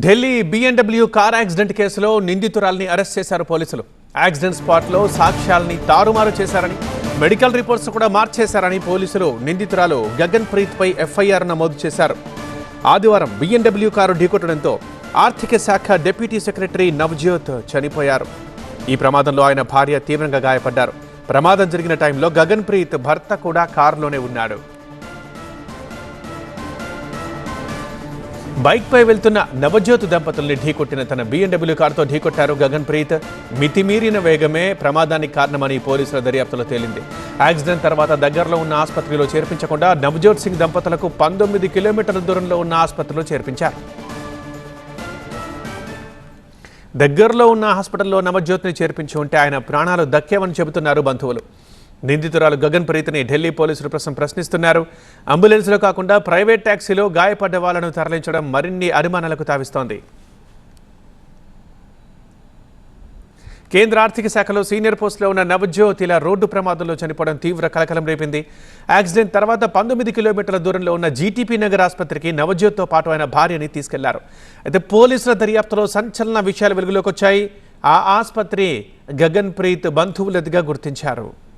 Delhi BMW car accident కేసులో నిందితురాల్ని arrest చేశారు పోలీసులు. యాక్సిడెంట్ స్పాట్లో సాక్ష్యాలని తారుమారు చేశారని మెడికల్ రిపోర్ట్స్ కూడా మార్చేశారని పోలీసులు నిందితురాలు గగన్ ప్రీత్పై ఎఫ్ఐఆర్ నమోదు చేశారు. ఆదివారం బిఎండబ్ల్యూ కారు ఢీకొట్టడంతో ఆర్థిక శాఖ డిప్యూటీ సెక్రటరీ నవజ్యోత్ చనిపోయారు. ఈ ప్రమాదంలో ఆయన భార్య తీవ్రంగా గాయపడ్డారు. ప్రమాదం జరిగిన టైంలో గగన్ ప్రీత్ భర్త కూడా కారులోనే ఉన్నాడు. బైక్పై వెళ్తున్న నవజ్యోత్ దంపతుల్ని ఢీకొట్టిన తన బీఎండబ్ల్యూ కారుతో ఢీకొట్టారు గగన్ ప్రీత్ మితిమీరిన వేగమే ప్రమాదానికి కారణమని పోలీసుల దర్యాప్తులో తేలింది. యాక్సిడెంట్ తర్వాత దగ్గరలో ఉన్న ఆసుపత్రిలో చేర్పించకుండా నవజోత్ సింగ్ దంపతులకు పంతొమ్మిది కిలోమీటర్ల దూరంలో ఉన్న ఆసుపత్రిలో చేర్పించారు. దగ్గరలో ఉన్న హాస్పిటల్లో నవజ్యోత్ని చేర్పించి ఉంటే ఆయన ప్రాణాలు దక్కేవని చెబుతున్నారు బంధువులు. నిందితురాలు గగన్ ప్రీతిని ఢిల్లీ పోలీసులు ప్రస్తుతం ప్రశ్నిస్తున్నారు. అంబులెన్స్లో కాకుండా ప్రైవేట్ ట్యాక్సీలో గాయపడ్డ వాళ్ళను తరలించడం మరిన్ని అనుమానాలకు తావిస్తోంది. కేంద్ర ఆర్థిక శాఖలో సీనియర్ పోస్టులో ఉన్న నవజ్యోత్ ఇలా రోడ్డు ప్రమాదంలో చనిపోవడం తీవ్ర కలకలం రేపింది. యాక్సిడెంట్ తర్వాత పంతొమ్మిది కిలోమీటర్ల దూరంలో ఉన్న జీటీపీ నగర్ ఆసుపత్రికి నవజ్యోత్తో పాటు ఆయన భార్యని తీసుకెళ్ళారు. అయితే పోలీసుల దర్యాప్తులో సంచలన విషయాలు వెలుగులోకి వచ్చాయి. ఆ ఆసుపత్రి గగన్ ప్రీత్ బంధువులదిగా గుర్తించారు.